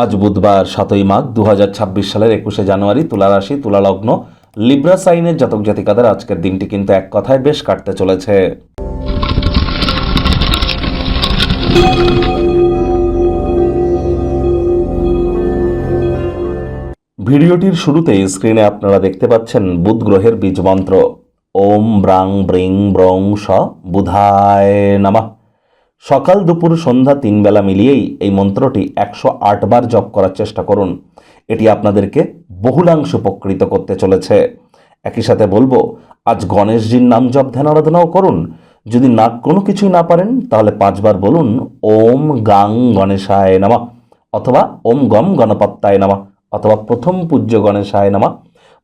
আজ বুধবার সাতই মাঘ দু সালের একুশে জানুয়ারি তুলা রাশি তুলা লগ্ন লিব্রা সাইনের জাতক জাতিকাদের আজকের দিনটি কিন্তু এক কথায় বেশ কাটতে চলেছে। ভিডিওটির শুরুতেই স্ক্রিনে আপনারা দেখতে পাচ্ছেন বুধ গ্রহের বীজ মন্ত্র ওম ব্রাং ব্রিং ব্রং স বুধায় নামা। সকাল দুপুর সন্ধ্যা তিন বেলা মিলিয়েই এই মন্ত্রটি একশো বার জপ করার চেষ্টা করুন। এটি আপনাদেরকে বহুলাংশ উপকৃত করতে চলেছে। একই সাথে বলব, আজ গণেশজির নাম জপ ধ্যান আরাধনাও করুন। যদি না কোনো কিছুই না পারেন, তাহলে পাঁচবার বলুন, ওম গাং গণেশায় নামা, অথবা ওম গম গণপত্তায় নামা, অথবা প্রথম পূজ্য গণেশায় নামা।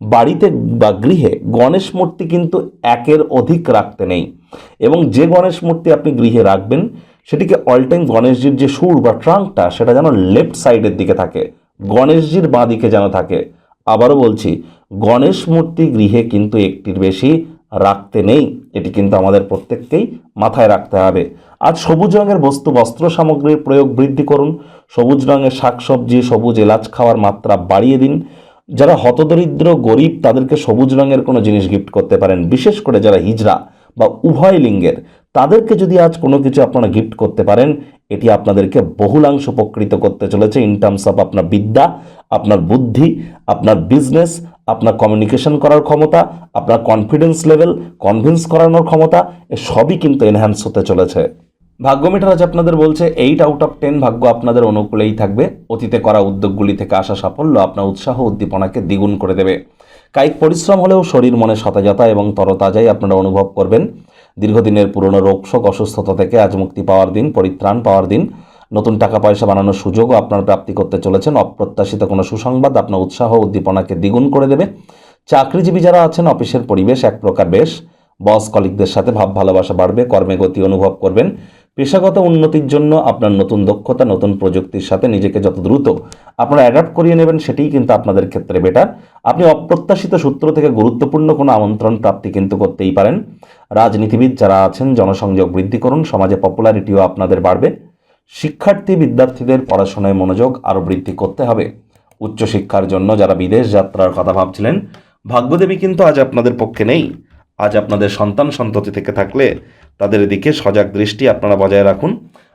বাড়িতে বা গৃহে গণেশ মূর্তি কিন্তু একের অধিক রাখতে নেই। এবং যে গণেশ মূর্তি আপনি গৃহে রাখবেন, সেটিকে অল টাইম গণেশজির যে সুর বা ট্রাঙ্কটা, সেটা যেন লেফট সাইডের দিকে থাকে, গণেশজির বাঁ দিকে যেন থাকে। আবারও বলছি, গণেশ মূর্তি গৃহে কিন্তু একটির বেশি রাখতে নেই, এটি কিন্তু আমাদের প্রত্যেককেই মাথায় রাখতে হবে। আজ সবুজ রঙের বস্তু, বস্ত্র সামগ্রীর প্রয়োগ বৃদ্ধি করুন। সবুজ রঙের শাকসবজি, সবুজ এলাচ খাওয়ার মাত্রা বাড়িয়ে দিন। যারা হতদরিদ্র, গরিব, তাদেরকে সবুজ রঙের কোনো জিনিস গিফট করতে পারেন। বিশেষ করে যারা হিজড়া বা উভয় লিঙ্গের, তাদেরকে যদি আজ কোনো কিছু আপনারা গিফট করতে পারেন, এটি আপনাদেরকে বহুলাংশ উপকৃত করতে চলেছে ইন টার্মস অফ আপনার বিদ্যা, আপনার বুদ্ধি, আপনার বিজনেস আপনার কমিউনিকেশন করার ক্ষমতা, আপনার কনফিডেন্স লেভেল কনভিন্স করানোর ক্ষমতা, এ সবই কিন্তু এনহ্যান্স হতে চলেছে। ভাগ্য মিটার আজ আপনাদের বলছে এইট আউট অফ টেন ভাগ্য আপনাদের অনুকূলেই থাকবে। অতীতে করা উদ্যোগগুলি থেকে আসা সাফল্য আপনার উৎসাহ উদ্দীপনাকে দ্বিগুণ করে দেবে। কায়িক পরিশ্রম হলেও শরীর মনে সতেজতা এবং তরতাজাই আপনারা অনুভব করবেন। দীর্ঘদিনের পুরনো রোগশোক অসুস্থতা থেকে আজ মুক্তি পাওয়ার দিন, পরিত্রাণ পাওয়ার দিন। নতুন টাকা পয়সা বানানোর সুযোগও আপনার প্রাপ্তি করতে চলেছেন। অপ্রত্যাশিত কোনো সুসংবাদ আপনার উৎসাহ উদ্দীপনাকে দ্বিগুণ করে দেবে। চাকরিজীবী যারা আছেন, অফিসের পরিবেশ এক প্রকার বেশ। বস কলিকদের সাথে ভাব ভালোবাসা বাড়বে, কর্মে গতি অনুভব করবেন। পেশাগত উন্নতির জন্য আপনার নতুন দক্ষতা, নতুন প্রযুক্তির সাথে নিজেকে যত দ্রুত আপনারা অ্যাডাপ্ট করিয়ে নেবেন, সেটিই কিন্তু আপনাদের ক্ষেত্রে বেটার আপনি অপ্রত্যাশিত সূত্র থেকে গুরুত্বপূর্ণ কোনো আমন্ত্রণ প্রাপ্তি কিন্তু করতেই পারেন। রাজনীতিবিদ যারা আছেন, জনসংযোগ বৃদ্ধি করুন, সমাজে পপুলারিটিও আপনাদের বাড়বে। শিক্ষার্থী, বিদ্যার্থীদের পড়াশোনায় মনোযোগ আরও বৃদ্ধি করতে হবে। উচ্চশিক্ষার জন্য যারা বিদেশ যাত্রার কথা ভাবছিলেন, ভাগ্যদেবী কিন্তু আজ আপনাদের পক্ষে নেই। আজ আপনাদের সন্তান সন্ততি থেকে থাকলে তাদের দিকে সজাগ দৃষ্টি আপনারা বজায় রাখুন।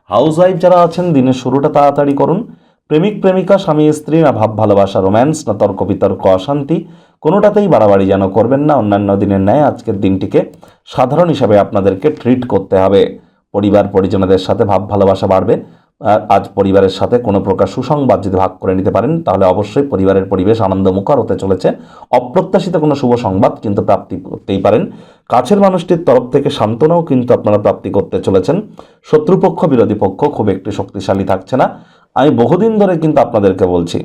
হাউস ওয়াইফ যারা আছেন, দিনের শুরুটা তাড়াতাড়ি করুন। প্রেমিক, প্রেমিকা, স্বামী, স্ত্রী, না ভাব, ভালোবাসা রোম্যান্স না তর্ক, বিতর্ক, অশান্তি, কোনোটাতেই বাড়াবাড়ি যেন করবেন না। অন্যান্য দিনের ন্যায় আজকের দিনটিকে সাধারণ হিসাবে আপনাদেরকে ট্রিট করতে হবে। পরিবার, পরিজনদের সাথে ভাব, ভালোবাসা বাড়বে। আজ পরিবারের সাথে কোনো প্রকার সুসংবাদ যদি ভাগ করে নিতে পারেন, তাহলে অবশ্যই পরিবারের পরিবেশ আনন্দমুখর হতে চলেছে। অপ্রত্যাশিত কোনো শুভ সংবাদ কিন্তু প্রাপ্তি করতেই পারেন। কাছের মানুষটির তরফ থেকে সান্ত্বনাও কিন্তু আপনারা প্রাপ্তি করতে চলেছেন। শত্রুপক্ষ, বিরোধী পক্ষ খুব একটি শক্তিশালী থাকছে না। আমি বহুদিন ধরে কিন্তু আপনাদেরকে বলছি,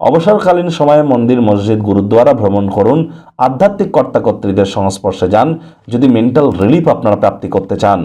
অবসরকালীন সময়ে মন্দির, মসজিদ, গুরুদ্বারা ভ্রমণ করুন, আধ্যাত্মিক কর্তাকর্ত্রীদের সংস্পর্শে যান। যদি মেন্টাল রিলিফ আপনারা প্রাপ্তি করতে চান।